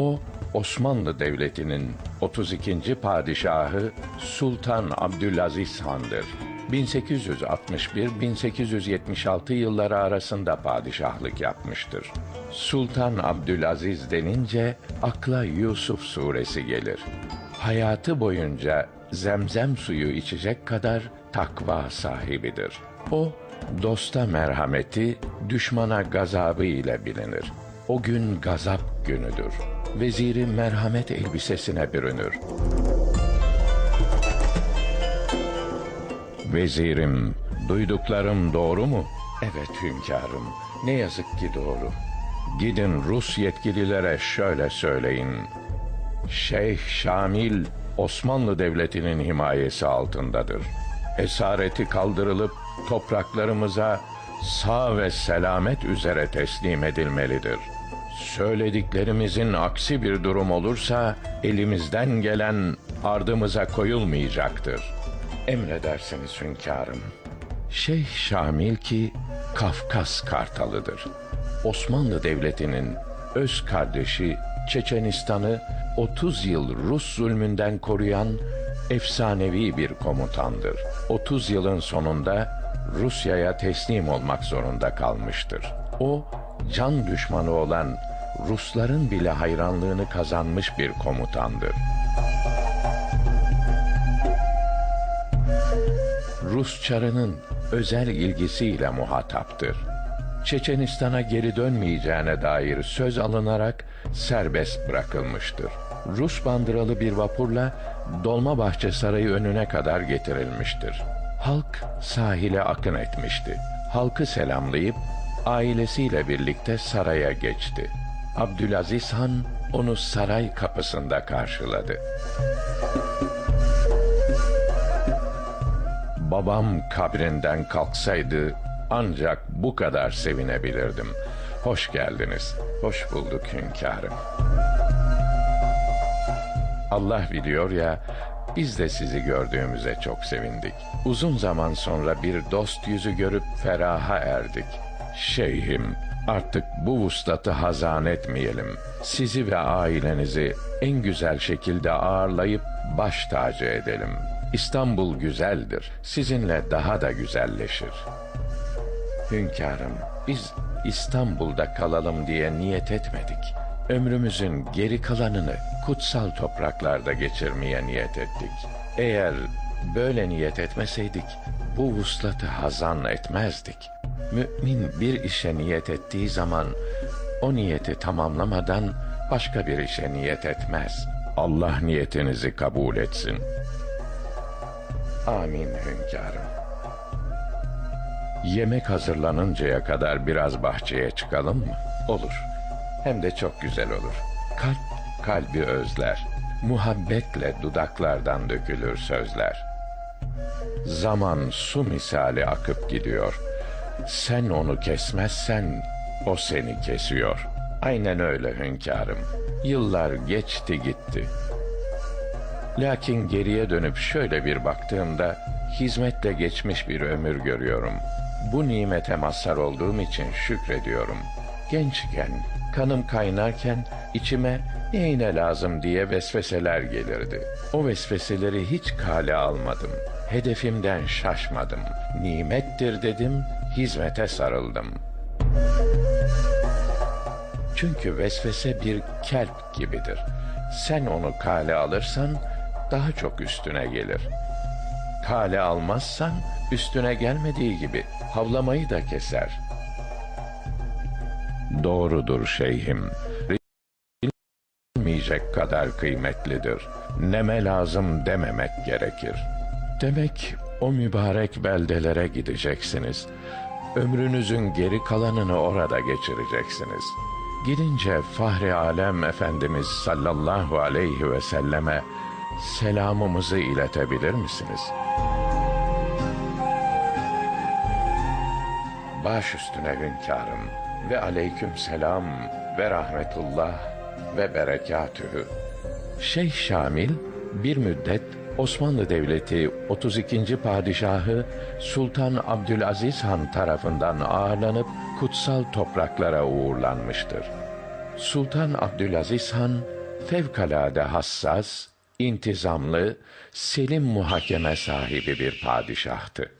O Osmanlı Devleti'nin 32. padişahı Sultan Abdülaziz Han'dır. 1861-1876 yılları arasında padişahlık yapmıştır. Sultan Abdülaziz denince akla Yusuf suresi gelir. Hayatı boyunca zemzem suyu içecek kadar takva sahibidir. O dosta merhameti, düşmana gazabı ile bilinir. O gün gazap günüdür. Veziri merhamet elbisesine bürünür. Vezirim, duyduklarım doğru mu? Evet hünkârım, ne yazık ki doğru. Gidin Rus yetkililere şöyle söyleyin. Şeyh Şamil, Osmanlı Devleti'nin himayesi altındadır. Esareti kaldırılıp topraklarımıza sağ ve selamet üzere teslim edilmelidir. Söylediklerimizin aksi bir durum olursa elimizden gelen ardımıza koyulmayacaktır. Emredersiniz hünkârım. Şeyh Şamil ki Kafkas Kartalıdır. Osmanlı Devleti'nin öz kardeşi Çeçenistan'ı 30 yıl Rus zulmünden koruyan efsanevi bir komutandır. 30 yılın sonunda Rusya'ya teslim olmak zorunda kalmıştır. O can düşmanı olan Rusların bile hayranlığını kazanmış bir komutandır. Rus çarının özel ilgisiyle muhataptır. Çeçenistan'a geri dönmeyeceğine dair söz alınarak serbest bırakılmıştır. Rus bandıralı bir vapurla Dolmabahçe Sarayı önüne kadar getirilmiştir. Halk sahile akın etmişti. Halkı selamlayıp ailesiyle birlikte saraya geçti. Abdülaziz Han onu saray kapısında karşıladı. Babam kabrinden kalksaydı ancak bu kadar sevinebilirdim. Hoş geldiniz. Hoş bulduk hünkârım. Allah biliyor ya, biz de sizi gördüğümüze çok sevindik. Uzun zaman sonra bir dost yüzü görüp feraha erdik. Şeyhim, artık bu vuslatı hazan etmeyelim. Sizi ve ailenizi en güzel şekilde ağırlayıp baş tacı edelim. İstanbul güzeldir. Sizinle daha da güzelleşir. Hünkârım, biz İstanbul'da kalalım diye niyet etmedik. Ömrümüzün geri kalanını kutsal topraklarda geçirmeye niyet ettik. Eğer böyle niyet etmeseydik, bu vuslatı hazan etmezdik. Mümin bir işe niyet ettiği zaman, o niyeti tamamlamadan başka bir işe niyet etmez. Allah niyetinizi kabul etsin. Amin hünkârım. Yemek hazırlanıncaya kadar biraz bahçeye çıkalım mı? Olur. Hem de çok güzel olur. Kalp kalbi özler. Muhabbetle dudaklardan dökülür sözler. Zaman su misali akıp gidiyor. Sen onu kesmezsen o seni kesiyor. Aynen öyle hünkârım. Yıllar geçti gitti. Lakin geriye dönüp şöyle bir baktığımda hizmetle geçmiş bir ömür görüyorum. Bu nimete mazhar olduğum için şükrediyorum. Gençken, kanım kaynarken içime neyine lazım diye vesveseler gelirdi. O vesveseleri hiç kale almadım. Hedefimden şaşmadım. Nimettir dedim, hizmete sarıldım. Çünkü vesvese bir kelp gibidir. Sen onu kale alırsan daha çok üstüne gelir. Kale almazsan üstüne gelmediği gibi havlamayı da keser. Doğrudur şeyhim. Bilmeyecek kadar kıymetlidir. Neme lazım dememek gerekir. Demek o mübarek beldelere gideceksiniz. Ömrünüzün geri kalanını orada geçireceksiniz. Gidince Fahri Alem Efendimiz sallallahu aleyhi ve selleme selamımızı iletebilir misiniz? Baş üstüne hünkârım ve aleyküm selam ve rahmetullah ve berekatühü. Şeyh Şamil bir müddet Osmanlı Devleti 32. padişahı Sultan Abdülaziz Han tarafından ağırlanıp kutsal topraklara uğurlanmıştır. Sultan Abdülaziz Han fevkalade hassas, intizamlı, selim muhakeme sahibi bir padişahtı.